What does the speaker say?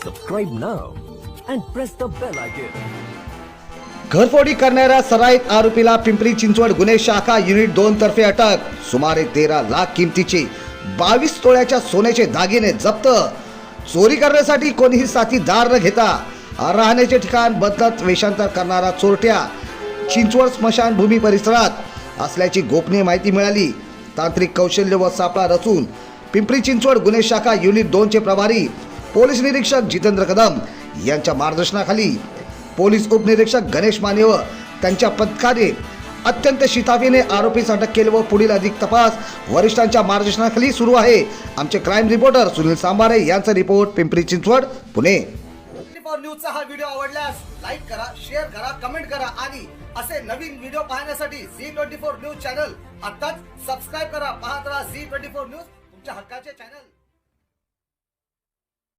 Subscribe now and press the bell icon. घरफोडी करणाऱ्या सराईत आरोपीला पिंपरी चिंचवड गुन्हे शाखा युनिट दोन तर्फे अटक. सुमारे तेरा लाख किमतीचे बावीस तोळ्याच्या सोन्याचे दागिने जप्त. चोरी करण्यासाठी कोणीही साथीदार न घेता राहण्याचे ठिकाण बदलत वेषांतर करणारा चोरट्या चिंचवड स्मशानभूमी परिसरात असल्याची गोपनीय माहिती मिळाली. तांत्रिक कौशल्य व सापळा रचून पिंपरी चिंचवड गुन्हे शाखा युनिट दोनचे प्रभारी पोलीस निरीक्षक जितेंद्र कदम यांच्या मार्गदर्शनाखाली पोलीस उपनिरीक्षक गणेश माने व त्यांच्या पथकाने अत्यंत शिताफीने आरोपीस अटक केले व पुढील अधिक तपास वरिष्ठांच्या मार्गदर्शनाखाली सुरू आहे. आमचे क्राईम रिपोर्टर सुनील सांबारे यांचा रिपोर्ट पिंपरी चिंचवड पुणे. न्यूजचा हा व्हिडिओ आवडल्यास लाईक करा शेअर करा कमेंट करा आणि असे नवीन व्हिडिओ पाहण्यासाठी Zee twenty four news channel आताच सबस्क्राईब करा. पाहत राहा झी ट्वेंटी फोर न्यूज तुमच्या हक्काचे चॅनल